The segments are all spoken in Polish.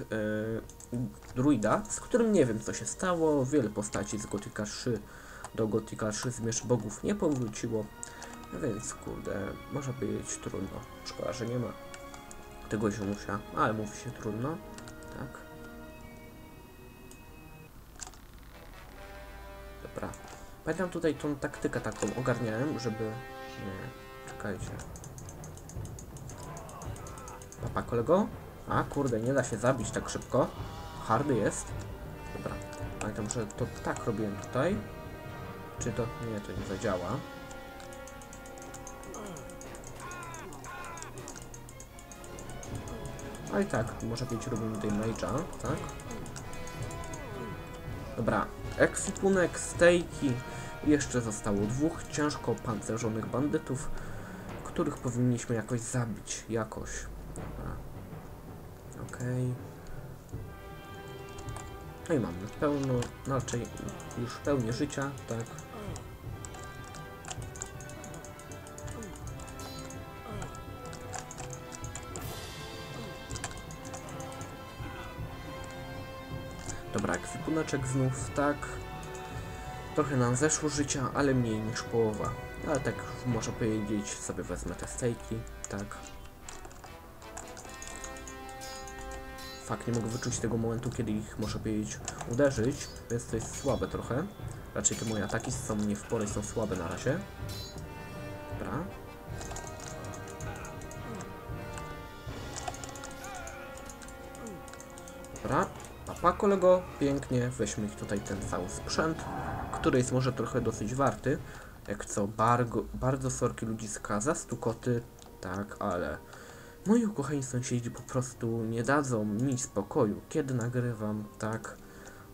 e, druida, z którym nie wiem co się stało. Wiele postaci z Gotika 3 do Gotika 3 Zmierzch Bogów nie powróciło. No więc kurde, może być trudno. Szkoda, że nie ma tego ziomusia, ale mówi się trudno. Tak. Dobra. Pamiętam tutaj tą taktykę taką ogarniałem, żeby... Nie, czekajcie. Papa kolego? A kurde, nie da się zabić tak szybko. Hardy jest. Dobra. Pamiętam, że to tak robiłem tutaj. Czy to... Nie, to nie zadziała. A i tak, może być robimy tutaj mage'a, tak? Dobra, ekwipunek, stejki. Jeszcze zostało dwóch ciężko pancerzonych bandytów, których powinniśmy jakoś zabić. Jakoś. Okej. No i mamy pełno, no raczej już pełnię życia, tak. Dobra, kwipuneczek znów, tak. Trochę nam zeszło życia, ale mniej niż połowa. Ale tak można powiedzieć, sobie wezmę te stejki, tak. Fakt, nie mogę wyczuć tego momentu, kiedy ich, można powiedzieć, uderzyć, więc to jest słabe trochę. Raczej te moje ataki są nie w porę, są słabe na razie. Dobra. Dobra, papa kolego, pięknie, weźmy ich tutaj ten cały sprzęt, który jest może trochę dosyć warty. Jak co, bargo, bardzo sorki ludziska za stukoty, tak, ale moi ukochani sąsiedzi po prostu nie dadzą mi spokoju, kiedy nagrywam, tak.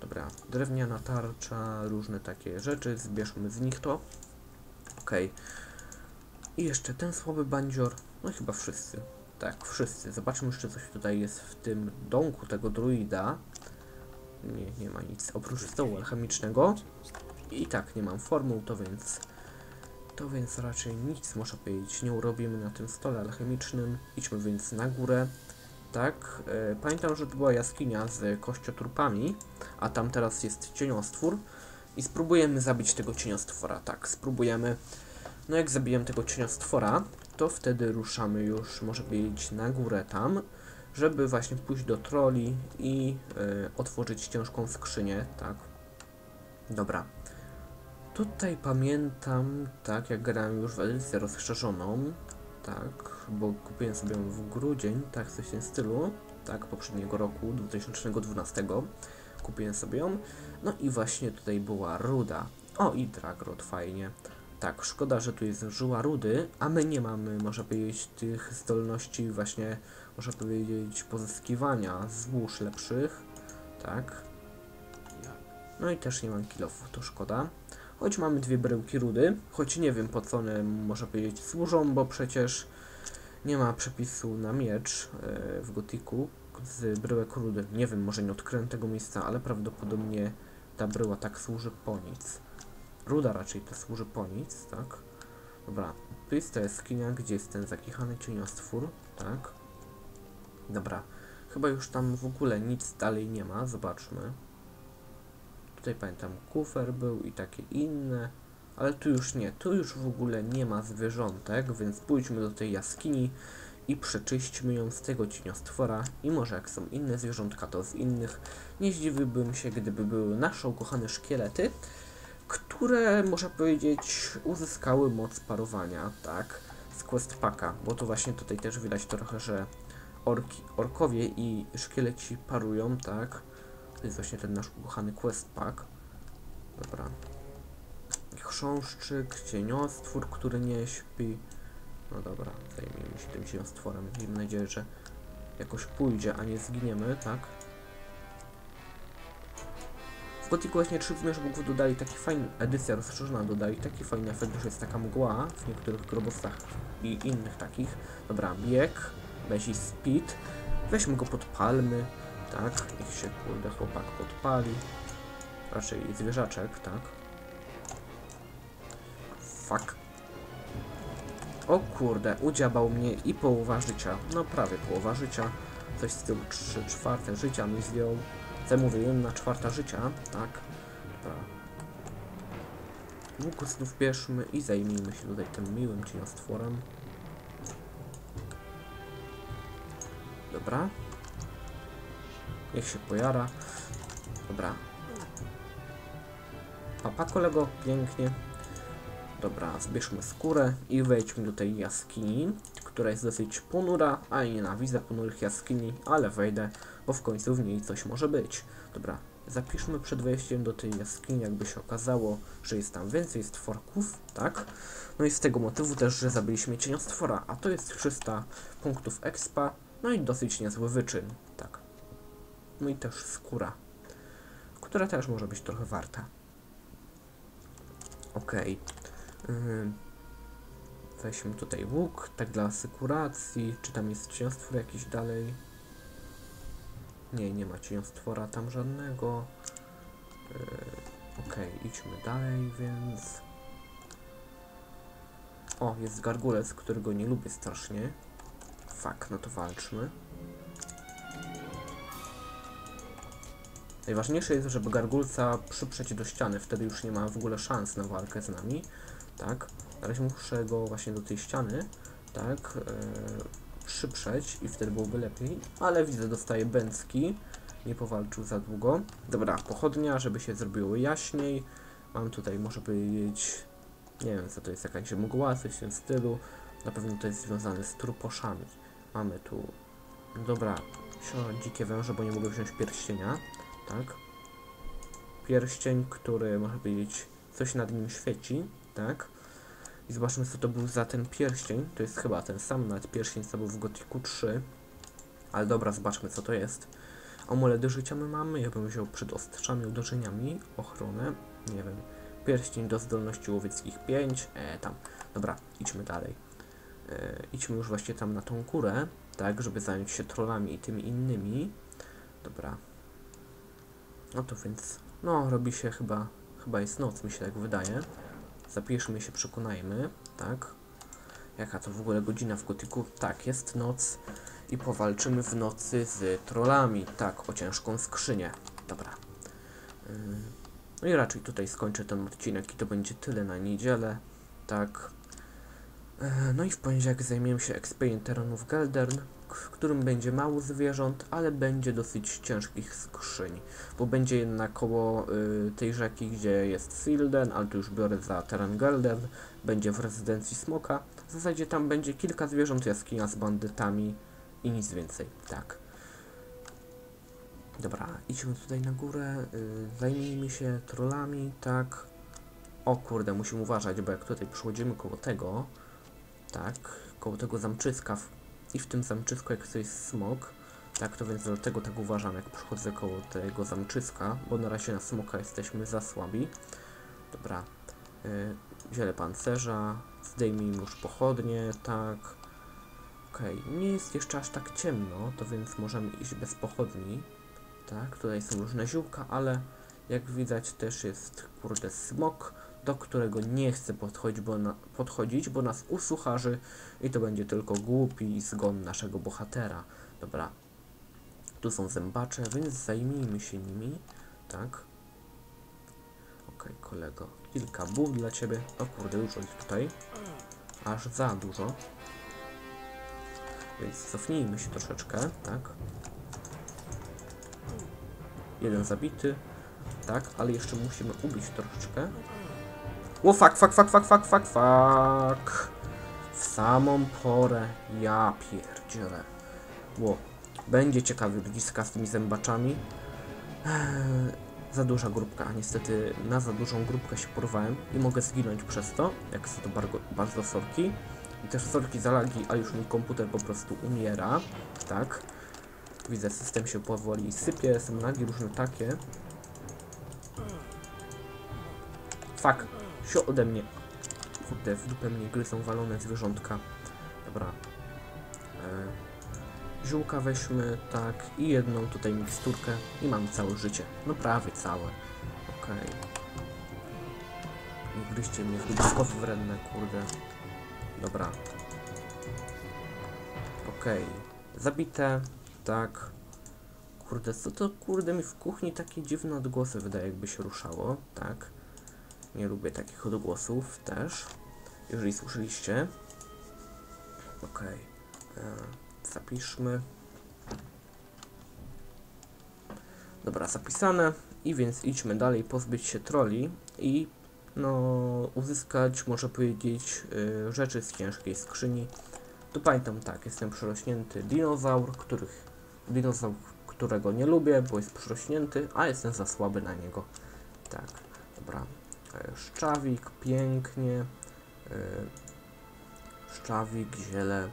Dobra, drewniana tarcza, różne takie rzeczy, zbierzmy z nich to. Okej. I jeszcze ten słaby bandzior, no chyba wszyscy. Tak, wszyscy. Zobaczmy jeszcze coś tutaj jest w tym domku tego druida. Nie, nie ma nic oprócz stołu alchemicznego. I tak, nie mam formuł, to więc... To więc raczej nic, można powiedzieć, nie urobimy na tym stole alchemicznym. Idźmy więc na górę. Tak, e, pamiętam, że to była jaskinia z kościotrupami, a tam teraz jest cieniostwór. I spróbujemy zabić tego cieniostwora, tak, spróbujemy. No jak zabijemy tego cieniostwora, to wtedy ruszamy już, może powiedzieć, na górę tam, żeby właśnie pójść do troli i e, otworzyć ciężką skrzynię, tak. Dobra. Tutaj pamiętam, tak, jak grałem już w edycję rozszerzoną, tak, bo kupiłem sobie ją w grudzień, tak, coś w tym stylu, tak, poprzedniego roku, 2012, kupiłem sobie ją, no i właśnie tutaj była ruda. O, i dragrod, fajnie. Tak, szkoda, że tu jest żyła rudy, a my nie mamy, można powiedzieć, tych zdolności właśnie, można powiedzieć, pozyskiwania złóż lepszych, tak. No i też nie mam kilofów, to szkoda. Choć mamy dwie bryłki rudy, choć nie wiem po co one, można powiedzieć, służą, bo przecież nie ma przepisu na miecz e, w gotiku z bryłek rudy. Nie wiem, może nie odkryłem tego miejsca, ale prawdopodobnie ta bryła tak służy po nic. Ruda raczej to służy po nic, tak? Dobra, tu jest ta jaskinia, gdzie jest ten zakichany cieniostwór, tak? Dobra, chyba już tam w ogóle nic dalej nie ma, zobaczmy. Tutaj pamiętam kufer był i takie inne, ale tu już nie, tu już w ogóle nie ma zwierzątek, więc pójdźmy do tej jaskini i przeczyśćmy ją z tego cieniostwora i może jak są inne zwierzątka, to z innych. Nie zdziwiłbym się, gdyby były nasze ukochane szkielety, które, można powiedzieć, uzyskały moc parowania, tak, z quest packa, bo to właśnie tutaj też widać trochę, że orki, orkowie i szkieleci parują, tak, to jest właśnie ten nasz ukochany quest pack, dobra, chrząszczyk, cieniostwór, który nie śpi, no dobra, zajmijmy się tym cieniostworem, miejmy nadzieję, że jakoś pójdzie, a nie zginiemy, tak, w Gothicu właśnie 3 Zmierzch Bogów dodali taki fajny, edycja rozszerzona dodali taki fajny efekt, że jest taka mgła w niektórych grobowcach i innych takich. Dobra, bieg, weź i speed, weźmy go podpalmy, tak, niech się kurde chłopak podpali. Raczej zwierzaczek, tak. Fuck. O kurde, udziabał mnie i połowa życia, no prawie połowa życia. coś z tyłu 3 czwarte życia mi zdjął. Co mówię, jedna czwarta życia, tak? Dobra. Łuk znów bierzmy i zajmijmy się tutaj tym miłym cieniostworem. Dobra. Niech się pojara. Dobra. Papa kolego, pięknie. Dobra, zbierzmy skórę i wejdźmy do tej jaskini, która jest dosyć ponura, a nienawidzę ponurych jaskini, ale wejdę, bo w końcu w niej coś może być. Dobra, zapiszmy przed wejściem do tej jaskini, jakby się okazało, że jest tam więcej stworków, tak? No i z tego motywu też, że zabiliśmy cieniostwora, a to jest 300 punktów expa, no i dosyć niezły wyczyn. No i też skóra, która też może być trochę warta. Ym, Weźmy tutaj łuk, tak dla asykuracji. Czy tam jest cieniostwór jakiś dalej? Nie, nie ma cieniostwora tam żadnego. Yy, Okej, idźmy dalej, więc... O, jest gargulec, którego nie lubię strasznie. Fak, no to walczmy. Najważniejsze jest, żeby gargulca przyprzeć do ściany, wtedy już nie ma w ogóle szans na walkę z nami. Tak, na razie muszę go właśnie do tej ściany, tak, e, przyprzeć i wtedy byłoby lepiej, ale widzę, dostaje bęcki, nie powalczył za długo. Dobra, pochodnia, żeby się zrobiło jaśniej. Mam tutaj, może być, nie wiem co to jest, jakaś mgła, coś w tym stylu. Na pewno to jest związane z truposzami. Mamy tu, dobra, dzikie węże, bo nie mogę wziąć pierścienia, tak. Pierścień, który, może powiedzieć, coś nad nim świeci, tak. I zobaczmy, co to był za ten pierścień. To jest chyba ten sam nawet pierścień, co był w Gotiku 3. Ale dobra, zobaczmy, co to jest. Amulety życia my mamy. Ja bym wziął przed ostrzami, uderzeniami, ochronę. Nie wiem. Pierścień do zdolności łowieckich 5. E, tam. Dobra, idźmy dalej. E, idźmy już właśnie tam na tą górę, tak, żeby zająć się trollami i tymi innymi. Dobra. No to więc, no, robi się chyba, chyba jest noc, mi się tak wydaje. Zapiszmy się, przekonajmy, tak. Jaka to w ogóle godzina w gotiku? Tak, jest noc i powalczymy w nocy z trollami, tak, o ciężką skrzynię. Dobra. Yy, No i raczej tutaj skończę ten odcinek i to będzie tyle na niedzielę, tak. Yy, No i w poniedziałek zajmiemy się expieniem terenów Geldern, w którym będzie mało zwierząt, ale będzie dosyć ciężkich skrzyń, bo będzie jednak koło y, tej rzeki, gdzie jest Silden, ale już biorę za teren będzie w rezydencji Smoka. W zasadzie tam będzie kilka zwierząt, jaskinia z bandytami i nic więcej, tak. Dobra, idźmy tutaj na górę, y, zajmijmy się trollami, tak. O kurde, musimy uważać, bo jak tutaj przychodzimy koło tego, tak, koło tego zamczyska w, i w tym zamczysku jak jest smok, tak, to więc dlatego tak uważam, jak przychodzę koło tego zamczyska, bo na razie na smoka jesteśmy za słabi. Dobra, y, ziele pancerza, zdejmijmy już pochodnie, tak. Okej, nie jest jeszcze aż tak ciemno, to więc możemy iść bez pochodni. Tak, tutaj są różne ziółka, ale jak widać też jest, kurde, smok, do którego nie chcę podchodzić, bo, na, podchodzić, bo nas usucharzy i to będzie tylko głupi zgon naszego bohatera. Dobra, tu są zębacze, więc zajmijmy się nimi, tak. Okej, kolego, kilka bów dla ciebie. O kurde, dużo ich tutaj. Aż za dużo. Więc cofnijmy się troszeczkę, tak. Jeden zabity, tak, ale jeszcze musimy ubić troszeczkę. O, fuck, fuck, fuck, fuck, fuck, fuck, fuck. W samą porę, ja pierdzielę. Ło, będzie ciekawy ludziska z tymi zębaczami. Eee, za duża grupka, niestety na za dużą grupkę się porwałem i mogę zginąć przez to, jak są to bardzo, bardzo sorki. I też sorki za lagi, a już mi komputer po prostu umiera, tak. Widzę, system się powoli sypie, są lagi różne takie. Fuck, sio ode mnie. Kurde, w dupę mnie gryzą walone zwierzątka. Dobra. E, ziółka weźmy, tak, i jedną tutaj miksturkę i mam całe życie. No prawie całe. Okej. Nie gryźcie mnie dubskowy wredne, kurde. Dobra. Okej. Zabite. tak. Kurde, co to kurde mi w kuchni takie dziwne odgłosy wydaje, jakby się ruszało, tak. Nie lubię takich odgłosów też, jeżeli słyszeliście. Okej, e, zapiszmy. Dobra, zapisane. I więc idźmy dalej, pozbyć się troli i no uzyskać, można powiedzieć, y, rzeczy z ciężkiej skrzyni. Tu pamiętam tak, jestem przerośnięty dinozaur, których, dinozaur, którego nie lubię, bo jest przerośnięty, a jestem za słaby na niego. Tak, dobra. Szczawik, pięknie. E, Szczawik, ziele.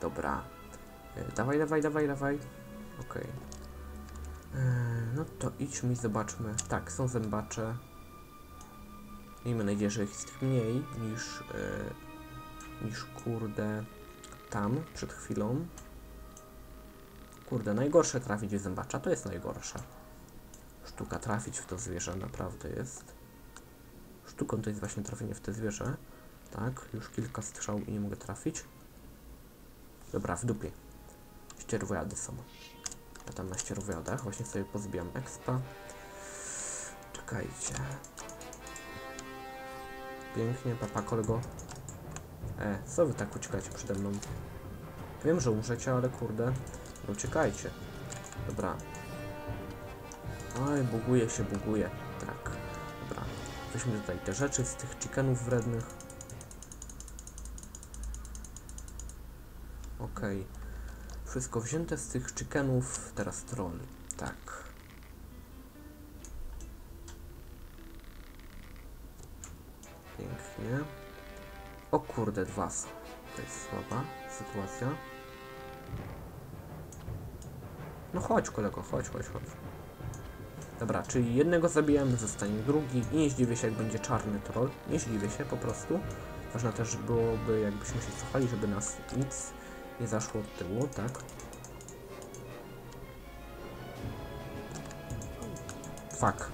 Dobra. E, Dawaj, dawaj, dawaj, dawaj. Okej. E, No to idźmy i zobaczmy. Tak, są zębacze. Miejmy nadzieję, że ich jest mniej niż, e, niż kurde tam przed chwilą. Kurde, najgorsze trafić w zębacza, to jest najgorsza. Sztuka trafić w to zwierzę naprawdę jest. Sztuką to jest właśnie trafienie w te zwierzę. Tak, już kilka strzał i nie mogę trafić. Dobra, w dupie. Ścierwojady są. Ja tam na ścierwojadach właśnie sobie pozbijam expa. Czekajcie. Pięknie, papa kolego. E, co wy tak uciekacie przede mną? Wiem, że umrzecie, ale kurde, no uciekajcie. Dobra. Oj, buguje się, buguje. Weźmy tutaj te rzeczy z tych chickenów wrednych. Okej. Wszystko wzięte z tych chickenów, teraz troll. Tak. Pięknie. O kurde, dwa. To jest słaba sytuacja. No chodź kolego, chodź, chodź, chodź. Dobra, czyli jednego zabijemy, zostanie drugi i nie zdziwię się jak będzie czarny troll. Nie zdziwię się po prostu. Ważne też byłoby jakbyśmy się cofali, żeby nas nic nie zaszło od tyłu, tak? Fuck.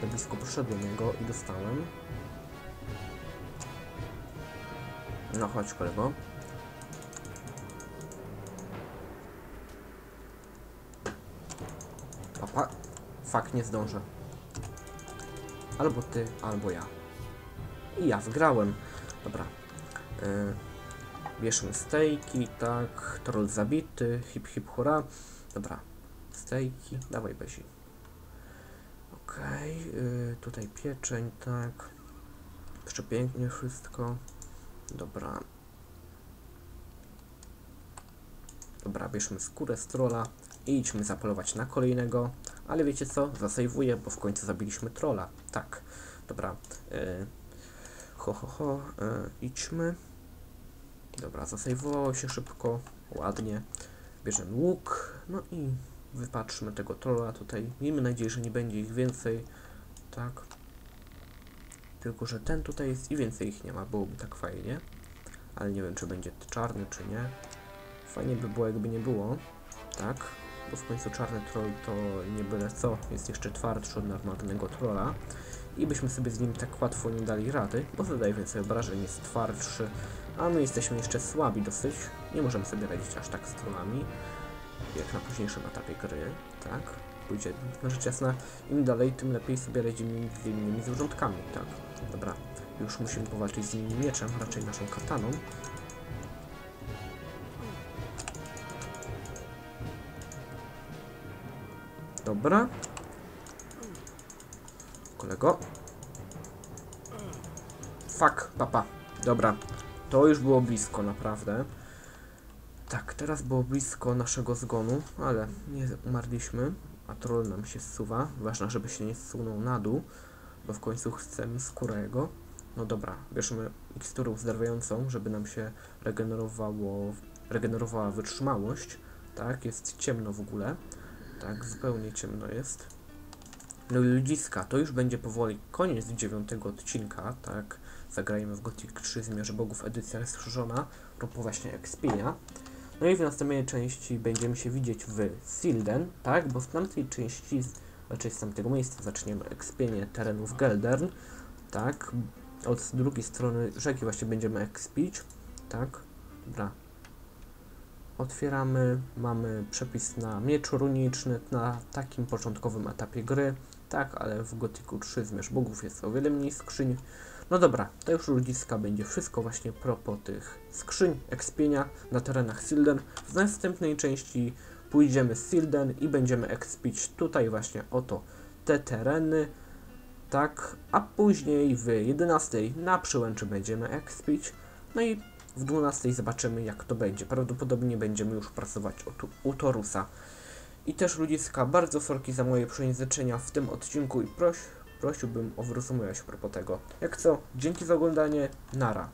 Za blisko poszedłem jego i dostałem. No chodź kolego. Fak, nie zdążę. Albo ty, albo ja. I ja wygrałem. Dobra. Yy, bierzmy stejki, tak. Troll zabity, hip hip hura. Dobra. Stejki, dawaj Bezi. Okej, yy, tutaj pieczeń, tak. Jeszcze pięknie wszystko. Dobra. Dobra, bierzmy skórę z trolla i idźmy zapolować na kolejnego. Ale wiecie co? Zasejwuję, bo w końcu zabiliśmy trolla. Tak. Dobra. Yy, ho, ho, ho. Yy, idźmy. Dobra, zasejwowało się szybko. Ładnie. Bierzemy łuk. No i wypatrzmy tego trolla tutaj. Miejmy nadzieję, że nie będzie ich więcej. Tak. Tylko, że ten tutaj jest i więcej ich nie ma. Byłoby tak fajnie. Ale nie wiem, czy będzie czarny, czy nie. Fajnie by było, jakby nie było. Tak. W końcu czarny troll to nie byle co. Jest jeszcze twardszy od normalnego trolla. I byśmy sobie z nim tak łatwo nie dali rady, bo zadaje więcej obrażeń, jest twardszy, a my jesteśmy jeszcze słabi dosyć. Nie możemy sobie radzić aż tak z trollami, jak na późniejszym etapie gry, tak? Pójdzie, no rzecz jasna, im dalej, tym lepiej sobie radzimy z innymi zwierzątkami, tak? Dobra, już musimy powalczyć z innym mieczem, raczej naszą kataną. Dobra. Kolego. Fuck, papa. Dobra. To już było blisko, naprawdę. Tak, teraz było blisko naszego zgonu, ale nie umarliśmy, a troll nam się zsuwa. Ważne, żeby się nie zsunął na dół, bo w końcu chcemy skórę jego. No dobra, bierzemy miksturę uzdrawiającą, żeby nam się regenerowało, regenerowała wytrzymałość. Tak, jest ciemno w ogóle. Tak, zupełnie ciemno jest. No i ludziska, to już będzie powoli koniec dziewiątego odcinka, tak? Zagrajmy w Gothic 3 Zmierze Bogów, edycja rozszerzona, propos właśnie Expinia. No i w następnej części będziemy się widzieć w Silden, tak? Bo z tamtej części, znaczy z tamtego miejsca zaczniemy ekspienie terenów Geldern, tak? Od drugiej strony rzeki właśnie będziemy ekspić, tak? Dobra. Otwieramy, mamy przepis na miecz runiczny na takim początkowym etapie gry. Tak, ale w Gothicu 3 Zmierzch Bogów jest o wiele mniej skrzyń. No dobra, to już ludziska będzie wszystko właśnie propos tych skrzyń, ekspienia na terenach Silden. W następnej części pójdziemy z Silden i będziemy ekspić tutaj właśnie oto te tereny. Tak, a później w 11 na przyłęczy będziemy ekspić. No i w 12 zobaczymy jak to będzie. Prawdopodobnie będziemy już pracować u, Torusa. I też ludziska, bardzo sorki za moje przejęzyczenia w tym odcinku i proś, prosiłbym o wyrozumiałość propos tego. Jak co, dzięki za oglądanie, nara.